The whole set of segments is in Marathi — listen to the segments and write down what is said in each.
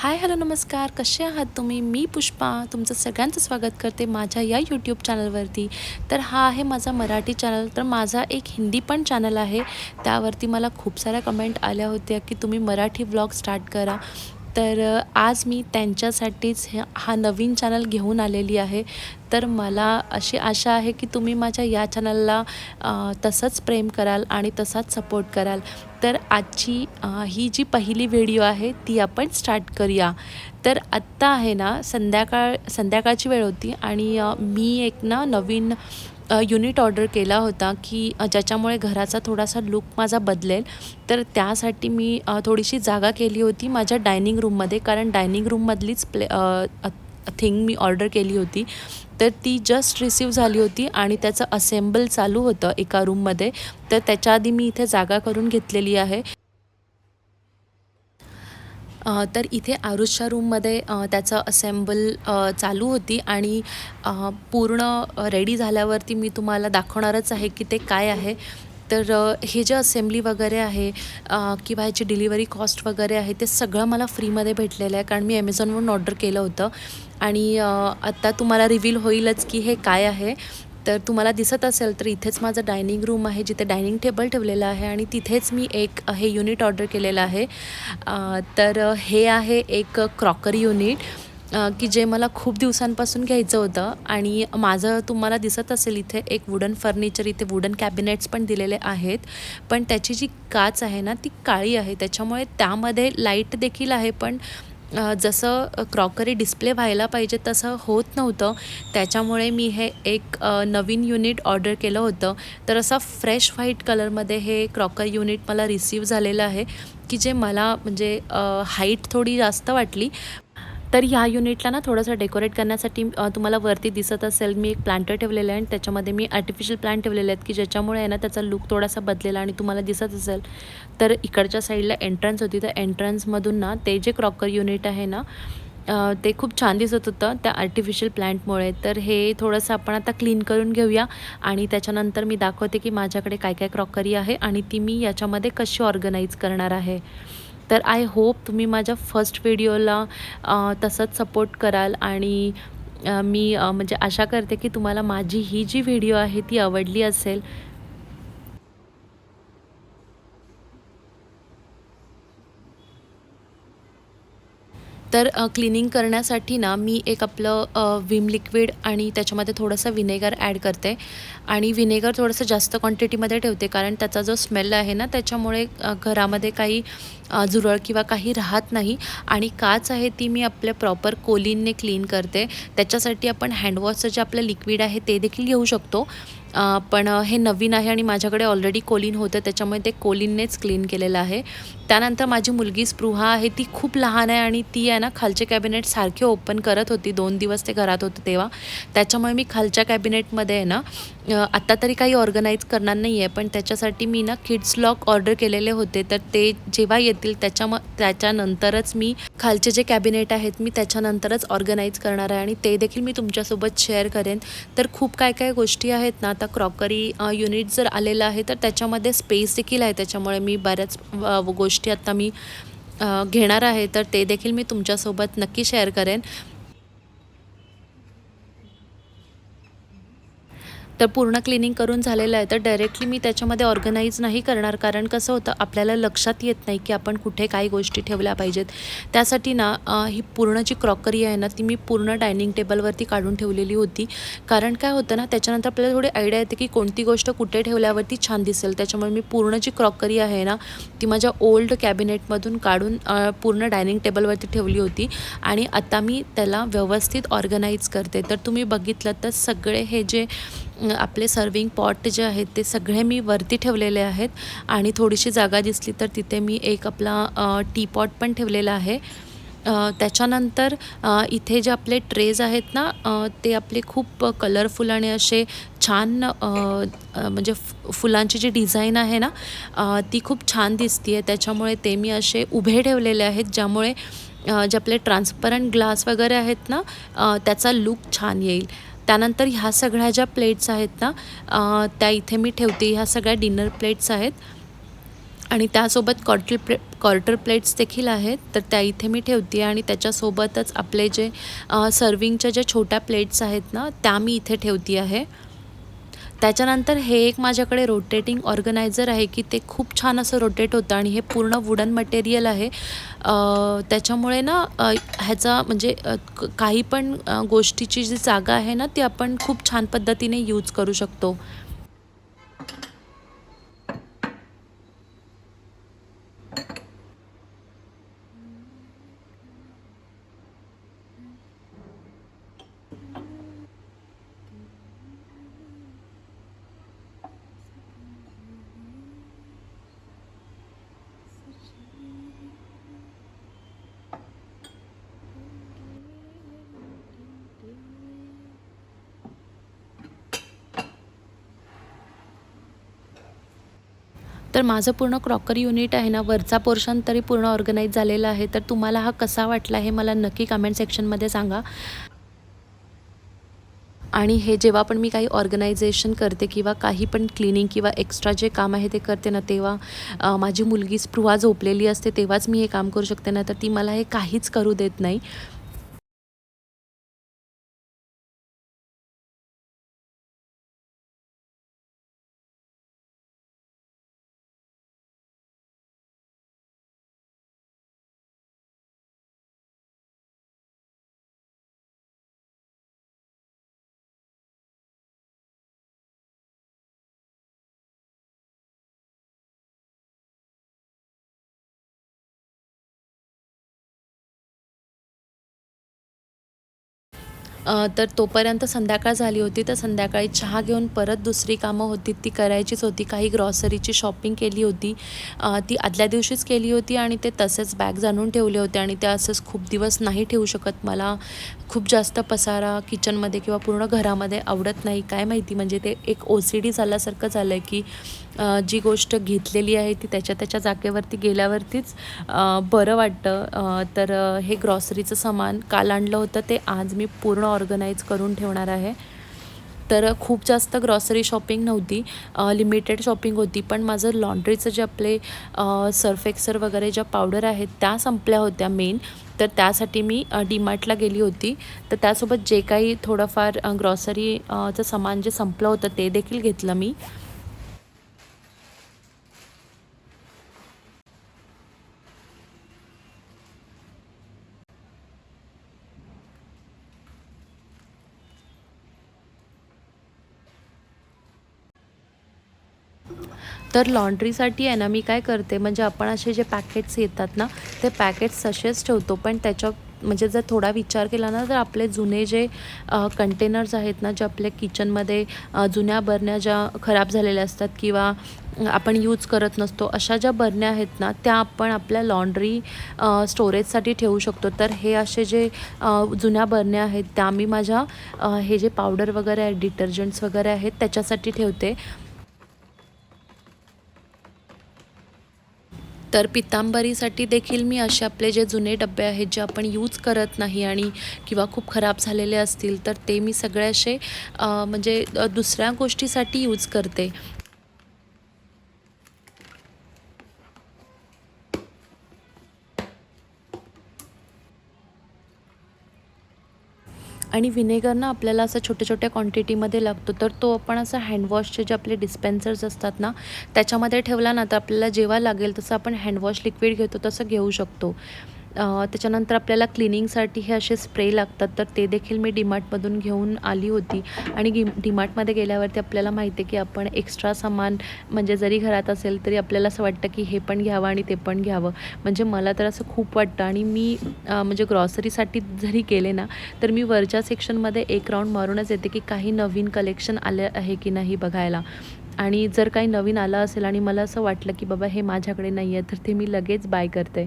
हाय हॅलो नमस्कार. कसे आहात तुम्ही? मी पुष्पा. तुमचं सगळ्यांचं स्वागत करते माझ्या या यूट्यूब चॅनलवरती तर हा आहे माझा मराठी चॅनल तर माझा एक हिंदी पण चॅनल आहे. त्यावरती मला खूप साऱ्या कमेंट आल्या होत्या की तुम्ही मराठी ब्लॉग स्टार्ट करा. तर आज मी त्यांच्यासाठीच हा नवीन चॅनल घेऊन आलेली आहे. तर मला अशी आशा आहे की तुम्ही माझ्या या चॅनलला तसंच प्रेम कराल आणि तसाच सपोर्ट कराल. तर आजची ही जी पहिली व्हिडिओ आहे ती आपण स्टार्ट करूया. तर आत्ता आहे ना संध्याकाळ संध्याकाळची वेळ होती आणि मी एक ना नवीन युनिट ऑर्डर केला होता की ज्याच्यामुळे घराचा थोडासा लुक माझा बदलेल. तर त्यासाठी मी थोडीशी जागा केली होती माझ्या डायनिंग रूममध्ये कारण डायनिंग रूममधलीच प्ले थिंग मी ऑर्डर केली होती तर ती जस्ट रिसीव झाली होती आणि त्याचं असेंबल चालू होतं एका रूममध्ये तर त्याच्या आधी मी इथे जागा करून घेतलेली आहे. तर इथे आरुषच्या रूममध्ये त्याचं असेंबल चालू होती आणि पूर्ण रेडी झाल्यावरती मी तुम्हाला दाखवणारच आहे की ते काय आहे. तर हे जे असेंब्ली वगैरे आहे किंवा ह्याची डिलिव्हरी कॉस्ट वगैरे आहे ते सगळं मला फ्रीमध्ये भेटलेलं आहे कारण मी ॲमेझॉनवरून ऑर्डर केलं होतं. आणि आत्ता तुम्हाला रिव्हील होईलच की हे काय आहे. तर तुम्हाला दिसत असेल तर इथेच माझं डायनिंग रूम आहे जिथे डायनिंग टेबल ठेवलेलं आहे आणि तिथेच मी एक हे युनिट ऑर्डर केलेलं आहे. तर हे आहे एक क्रॉकरी युनिट. की जे मला खूप दिवसांपासून घ्यायचं होतं आणि माझं तुम्हाला दिसत असेल इथे एक वुडन फर्निचर इथे वुडन कॅबिनेट्स पण दिलेले आहेत. पण त्याची जी काच आहे ना ती काळी आहे. त्याच्यामुळे त्यामध्ये लाइट देखील आहे. पण जसं क्रॉकरी डिस्प्ले व्हायला पाहिजे तसं होत नव्हतं. त्याच्यामुळे मी हे एक नवीन युनिट ऑर्डर केलं होतं. तर असा फ्रेश व्हाईट कलरमध्ये हे क्रॉकर युनिट मला रिसीव झालेलं आहे की जे मला म्हणजे हाईट थोडी जास्त वाटली. तर ह्या युनिटला ना थोडंसं डेकोरेट करण्यासाठी तुम्हाला वरती दिसत असेल मी एक प्लांटर ठेवलेलं आहे आणि त्याच्यामध्ये मी आर्टिफिशियल प्लांट ठेवलेले आहेत की ज्याच्यामुळे आहे ना त्याचा लुक थोडासा बदलेला आणि तुम्हाला दिसत असेल. तर इकडच्या साईडला एंट्रन्स होती. तर एंट्रन्समधून ना ते जे क्रॉकर युनिट आहे ना ते खूप छान दिसत होतं त्या आर्टिफिशियल प्लांटमुळे तर हे थोडंसं आपण आता क्लीन करून घेऊया आणि त्याच्यानंतर मी दाखवते की माझ्याकडे काय काय क्रॉकरी आहे आणि ती मी याच्यामध्ये कशी ऑर्गनाईज करणार आहे. तर आय होप तुम्ही माझ्या फर्स्ट व्हिडिओला तसंच सपोर्ट कराल आणि मी म्हणजे आशा करते की तुम्हाला माझी ही जी व्हिडिओ आहे ती आवडली असेल तर क्लिनिंग करण्यासाठी ना मी एक आपलं विम लिक्विड आणि त्याच्यामध्ये थोडंसं विनेगर ॲड करते. आणि विनेगर थोडंसं जास्त क्वांटिटीमध्ये ठेवते कारण त्याचा जो स्मेल आहे ना त्याच्यामुळे घरामध्ये काही झुरळ किंवा काही राहत नाही. आणि काच आहे ती मी आपल्या प्रॉपर कोलिनने क्लीन करते. त्याच्यासाठी आपण हँडवॉशचं जे आपलं लिक्विड आहे ते देखील घेऊ शकतो. पण हे नवीन आहे आणि माझ्याकडे ऑलरेडी कोलिन होतं त्याच्यामुळे ते कोलिननेच क्लीन केलेलं आहे. त्यानंतर माझी मुलगी स्पृहा आहे ती खूप लहान आहे आणि ती आहे ना खालचे कॅबिनेट सारखे ओपन करत होती दोन दिवस ते घरात होते तेव्हा. त्याच्यामुळे मी खालच्या कॅबिनेटमध्ये आहे ना आत्ता तरी काही ऑर्गनाईज करणार नाही आहे पण त्याच्यासाठी मी ना किड्स लॉक ऑर्डर केलेले होते. तर ते जेव्हा येतील त्याच्या म त्याच्यानंतरच मी खालचे जे कॅबिनेट आहेत मी त्याच्यानंतरच ऑर्गनाईज करणार आहे आणि ते देखील मी तुमच्यासोबत शेअर करेन. तर खूप काय काय गोष्टी आहेत ना आता क्रॉकरी युनिट जर आलेलं आहे तर त्याच्यामध्ये स्पेस देखील आहे. त्याच्यामुळे मी बऱ्याच गोष्टी आता मी घेणार आहे. तर ते देखील मी तुमच्यासोबत नक्की शेअर करेन. तर पूर्ण क्लिनिंग करून झालेलं आहे. तर डायरेक्टली मी त्याच्यामध्ये ऑर्गनाईज नाही करणार. कारण कसं होतं आपल्याला लक्षात येत नाही की आपण कुठे काही गोष्टी ठेवल्या पाहिजेत. त्यासाठी ना ही पूर्ण जी क्रॉकरी आहे ना ती मी पूर्ण डायनिंग टेबलवरती काढून ठेवलेली होती. कारण काय होतं ना त्याच्यानंतर आपल्याला थोडी आयडिया येते की कोणती गोष्ट कुठे ठेवल्यावरती छान दिसेल. त्याच्यामुळे मी पूर्ण जी क्रॉकरी आहे ना ती माझ्या ओल्ड कॅबिनेटमधून काढून पूर्ण डायनिंग टेबलवरती ठेवली होती. आणि आता मी त्याला व्यवस्थित ऑर्गनाईज करते. तर तुम्ही बघितलं तर सगळे हे जे आपले सर्विंग पॉट जे आहेत ते सगळे मी वरती ठेवलेले आहेत. आणि थोडीशी जागा दिसली तर तिथे मी एक आपला टी पॉट पण ठेवलेला आहे. त्याच्यानंतर इथे जे आपले ट्रेज आहेत ना ते आपले खूप कलरफुल आणि असे छान म्हणजे फुलांची जी डिझाईन आहे ना ती खूप छान दिसते आहे त्याच्यामुळे ते मी असे उभे ठेवलेले आहेत ज्यामुळे जे आपले ट्रान्सपरंट ग्लास वगैरे आहेत ना त्याचा लूक छान येईल. त्यानंतर ह्या सगळ्या ज्या प्लेट्स आहेत ना त्या इथे मी ठेवते. ह्या सगळ्या डिनर प्लेट्स आहेत. आणि त्यासोबत कॉटल प्ले क्वार्टर प्लेट्स देखील आहेत. तर त्या इथे मी ठेवते आणि त्याच्यासोबतच आपले जे सर्विंगच्या ज्या छोट्या प्लेट्स आहेत ना त्या मी इथे ठेवते आहे. त्याच्यानंतर हे एक माझ्याकडे रोटेटिंग ऑर्गनायझर आहे की ते खूप छान असं रोटेट होतं आणि हे पूर्ण वुडन मटेरियल आहे. त्याच्यामुळे ना ह्याचा म्हणजे काही पण गोष्टीची जी जागा आहे ना ती आपण खूप छान पद्धतीने यूज करू शकतो. तर माझं पूर्ण क्रॉकरी युनिट आहे ना वरचा पोर्शन तरी पूर्ण ऑर्गनाईज झालेला आहे. तर तुम्हाला हा कसा वाटला हे मला नक्की कमेंट सेक्शनमध्ये सांगा. आणि हे जेव्हा पण मी काही ऑर्गनायझेशन करते किंवा काही पण क्लिनिंग किंवा एक्स्ट्रा जे काम आहे ते करते ना तेव्हा माझी मुलगी स्पृहा झोपलेली असते तेव्हाच मी हे काम करू शकते ना तर ती मला हे काहीच करू देत नाही. तर तोपर्यंत संध्याकाळ झाली होती तर संध्याकाळी चहा घेऊन परत दुसरी कामं होती ती करायचीच होती. काही ग्रॉसरीची शॉपिंग केली होती. ती आदल्या दिवशीच केली होती आणि ते तसेच बॅग आणून ठेवले होते आणि ते असंच खूप दिवस नाही ठेवू शकत. मला खूप जास्त पसारा किचनमध्ये किंवा पूर्ण घरामध्ये आवडत नाही. काय माहिती म्हणजे ते एक ओ सी डी झाल्यासारखं झालं आहे की जी गोष्ट घेतलेली आहे ती त्याच्या त्याच्या जागेवरती गेल्यावरतीच बरं वाटतं. तर हे ग्रॉसरीचं सामान काल आणलं होतं ते आज मी पूर्ण ऑर्गनाईज करून ठेवणार आहे. तर खूप जास्त ग्रॉसरी शॉपिंग नव्हती. लिमिटेड शॉपिंग होती पण माझं लॉन्ड्रीचं जे आपले सर्फ एक्सर वगैरे ज्या पावडर आहेत त्या संपल्या होत्या मेन तर त्यासाठी मी डीमार्टला गेली होती. तर त्यासोबत जे काही थोडंफार ग्रॉसरीचं सामान जे संपलं होतं ते देखील घेतलं मी. तर लॉन्ड्रीसाठी आहे ना मी काय करते म्हणजे आपण असे जे पॅकेट्स येतात ना ते पॅकेट्स तसेच ठेवतो. पण त्याच्या म्हणजे जर थोडा विचार केला ना तर आपले जुने जे कंटेनर्स आहेत ना जे आपल्या किचनमध्ये जुन्या बरण्या ज्या खराब झालेल्या असतात किंवा आपण यूज करत नसतो अशा ज्या बरण्या आहेत ना त्या आपण आपल्या लॉन्ड्री स्टोरेजसाठी ठेवू शकतो. तर हे असे जे जुन्या बरण्या आहेत त्या मी माझ्या हे जे पावडर वगैरे आहेत डिटर्जंट्स वगैरे आहेत त्याच्यासाठी ठेवते. तर पितांबरीसाठी देखील मी असे आपले जे जुने डबे आहेत जे आपण यूज करत नाही आणि किंवा खूप खराब झालेले असतील तर ते मी सगळे असे म्हणजे दुसऱ्या गोष्टीसाठी यूज करते. आणि विनेगर ना आपल्याला असं छोट्या छोट्या क्वांटिटीमध्ये लागतो तर तो आपण असं हँडवॉशचे जे आपले डिस्पेन्सर्स असतात ना त्याच्यामध्ये ठेवला ना तर आपल्याला जेव्हा लागेल तसं आपण हँडवॉश लिक्विड घेतो तसं घेऊ शकतो. त्याच्यानंतर आपल्याला क्लिनिंगसाठी हे असे स्प्रे लागतात तर ते देखील मी डिमार्टमधून घेऊन आली होती. आणि गी डिमार्टमध्ये गेल्यावरती आपल्याला माहिती आहे की आपण एक्स्ट्रा सामान म्हणजे जरी घरात असेल तरी आपल्याला असं वाटतं की हे पण घ्यावं आणि ते पण घ्यावं. म्हणजे मला तर असं खूप वाटतं. आणि मी म्हणजे ग्रॉसरीसाठी जरी गेले ना तर मी वरच्या सेक्शनमध्ये एक राऊंड मारूनच येते की काही नवीन कलेक्शन आलं आहे की नाही बघायला. आणि जर काही नवीन आलं असेल आणि मला असं वाटलं की बाबा हे माझ्याकडे नाही आहे तर ते मी लगेच बाय करते.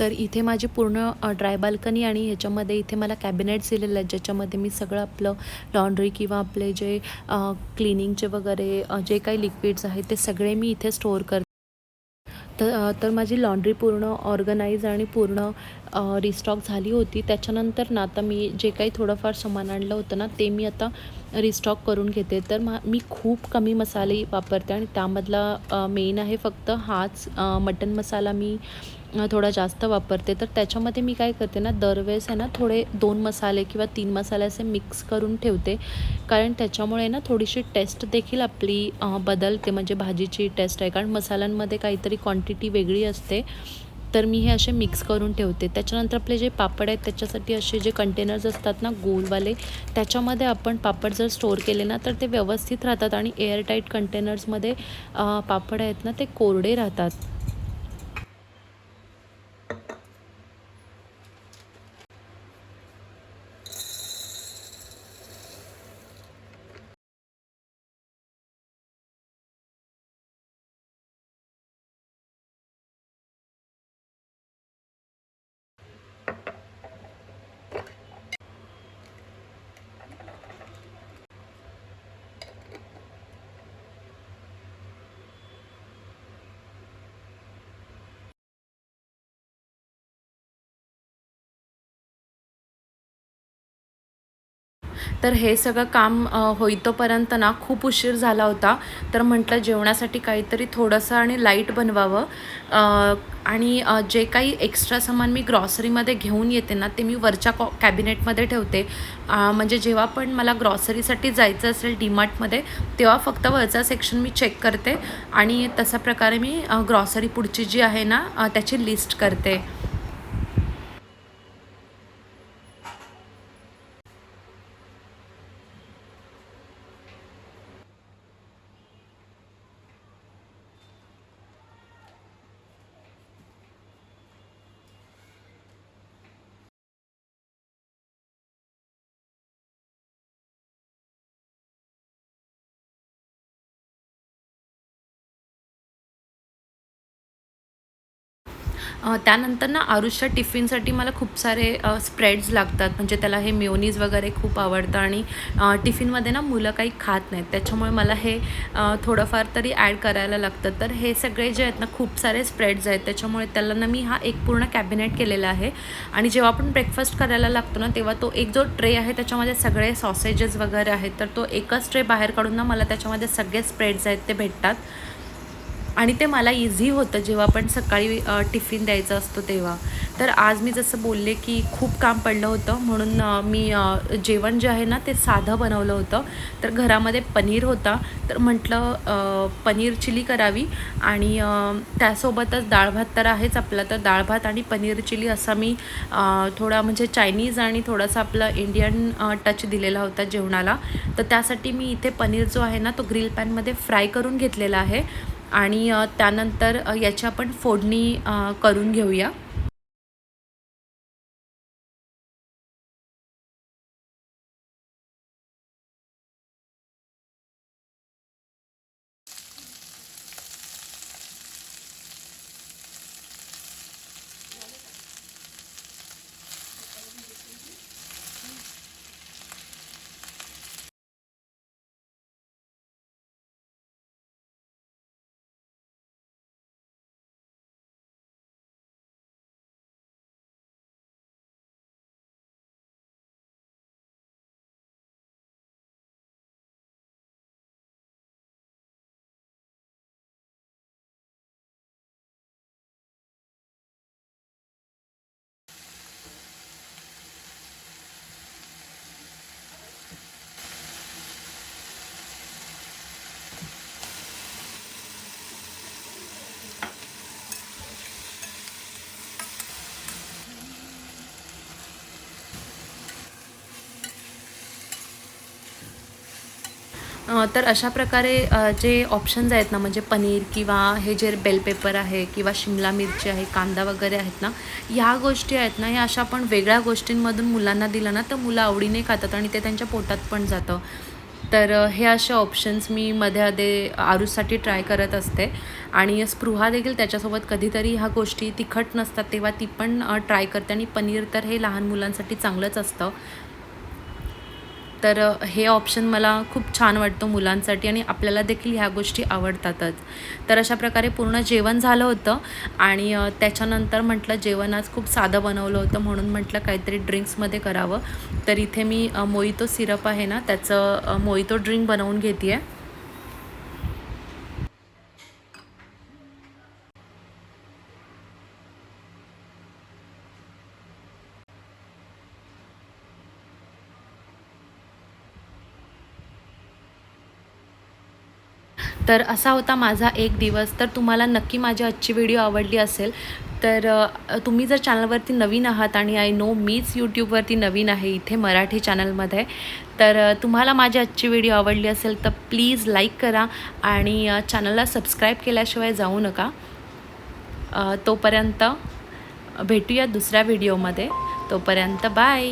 तर इथे माझी पूर्ण ड्राय बाल्कनी आणि ह्याच्यामध्ये इथे मला कॅबिनेट्स दिलेले आहेत ज्याच्यामध्ये मी सगळं आपलं लॉन्ड्री किंवा आपले जे क्लिनिंगचे वगैरे जे काही लिक्विड्स आहेत ते सगळे मी इथे स्टोअर करते. तर तर माझी लॉन्ड्री पूर्ण ऑर्गनाईज आणि पूर्ण रिस्टॉक झाली होती. त्याच्यानंतर ना आता मी जे काही थोडंफार सामान आणलं होतं ना ते मी आता रिस्टॉक करून घेते. तर मा मी खूप कमी मसाले वापरते आणि त्यामधला मेन आहे फक्त हाच मटन मसाला मी थोडा जास्त वापरते. तर त्याच्यामध्ये मी काय करते ना दरवेळेस आहे ना थोडे दोन मसाले किंवा तीन मसाले असे मिक्स करून ठेवते. कारण त्याच्यामुळे ना थोडीशी टेस्ट देखील आपली बदलते. म्हणजे भाजीची टेस्ट आहे. कारण मसाल्यांमध्ये काहीतरी क्वांटिटी क्वांटिटी वेगळी असते तर मी हे असे मिक्स करून ठेवते. त्याच्यानंतर आपले जे पापड आहेत त्याच्यासाठी असे जे कंटेनर्स असतात ना गोलवाले त्याच्यामध्ये आपण पापड जर स्टोअर केले ना तर ते व्यवस्थित राहतात. आणि एअरटाईट कंटेनर्समध्ये पापड आहेत ना ते कोरडे राहतात. तर हे सगळं काम होईतोपर्यंत ना खूप उशीर झाला होता. तर म्हटलं जेवणासाठी काहीतरी थोडंसं आणि लाइट बनवावं. आणि जे काही एक्स्ट्रा सामान मी ग्रॉसरीमध्ये घेऊन येते ना ते मी वरच्या कॉ कॅबिनेटमध्ये ठेवते. म्हणजे जेव्हा पण मला ग्रॉसरीसाठी जायचं असेल डीमार्टमध्ये तेव्हा फक्त वरचा सेक्शन मी चेक करते. आणि तशा प्रकारे मी ग्रॉसरी पुढची जी आहे ना त्याची लिस्ट करते. त्यानंतर ना आरुषच्या टिफिनसाठी मला खूप सारे स्प्रेड्स लागतात. म्हणजे त्याला हे मेयोनीज वगैरे खूप आवडतं आणि टिफिनमध्ये ना मुलं काही खात नाहीत. त्याच्यामुळे मला हे थोडंफार तरी ॲड करायला लागतं. तर हे सगळे जे आहेत ना खूप सारे स्प्रेड्स आहेत. त्याच्यामुळे त्याला ना मी हा एक पूर्ण कॅबिनेट केलेला आहे. आणि जेव्हा आपण ब्रेकफास्ट करायला लागतो ना तेव्हा तो एक जो ट्रे आहे त्याच्यामध्ये सगळे सॉसेजेस वगैरे आहेत. तर तो एकच ट्रे बाहेर काढून ना मला त्याच्यामध्ये सगळे स्प्रेड्स आहेत ते भेटतात. आणि ते मला इझी होतं जेव्हा आपण सकाळी टिफिन द्यायचा असतो तेव्हा. तर आज मी जसं बोलले की खूप काम पडलं होतं म्हणून मी जेवण जे आहे ना ते साधं बनवलं होतं. तर घरामध्ये पनीर होता तर म्हटलं पनीर चिली करावी आणि त्यासोबतच डाळ भात तर आहेच आपला तर डाळ भात आणि पनीर चिली असा मी थोडा म्हणजे चायनीज आणि थोडासा आपला इंडियन टच दिलेला होता जेवणाला. तर त्यासाठी मी इथे पनीर जो आहे ना तो ग्रिल पॅनमध्ये फ्राय करून घेतलेला आहे. आणि त्यानंतर याची आपण फोडणी करून घेऊया. तर अशा प्रकारे जे ऑप्शन्स आहेत ना म्हणजे पनीर किंवा हे जे बेल पेपर आहे किंवा शिमला मिरची आहे कांदा वगैरे आहेत ना ह्या गोष्टी आहेत ना ह्या अशा आपण वेगळ्या गोष्टींमधून मुलांना दिलं ना तर मुलं आवडीने खातात आणि ते त्यांच्या पोटात पण जातं. तर हे असे ऑप्शन्स मी मध्ये अधे आरूसाठी ट्राय करत असते. आणि स्पृहा देखील त्याच्यासोबत कधीतरी ह्या गोष्टी तिखट नसतात तेव्हा ती पण ट्राय करते. आणि पनीर तर हे लहान मुलांसाठी चांगलंच असतं. तर हे ऑप्शन मला खूप छान वाटतं मुलांसाठी आणि आपल्याला देखील ह्या गोष्टी आवडतातच. तर अशा प्रकारे पूर्ण जेवण झालं होतं आणि त्याच्यानंतर म्हटलं जेवण आज खूप साधं बनवलं होतं म्हणून म्हटलं काहीतरी ड्रिंक्समध्ये करावं. तर इथे मी मोईतो मोहितो सिरप आहे ना त्याचं मोईतो मोहितो ड्रिंक बनवून घेते आहे तर असा होता माझा एक दिवस. तर तुम्हाला नक्की माझी आजची व्हिडिओ आवडली असेल तर तुम्ही जर चॅनलवरती नवीन आहात आणि आय नो मीच यूट्यूबवरती नवीन आहे इथे मराठी चॅनलमध्ये तर तुम्हाला माझी आजची व्हिडिओ आवडली असेल तर प्लीज लाईक करा आणि चॅनलला सबस्क्राईब केल्याशिवाय जाऊ नका. तोपर्यंत भेटूया दुसऱ्या व्हिडिओमध्ये तोपर्यंत बाय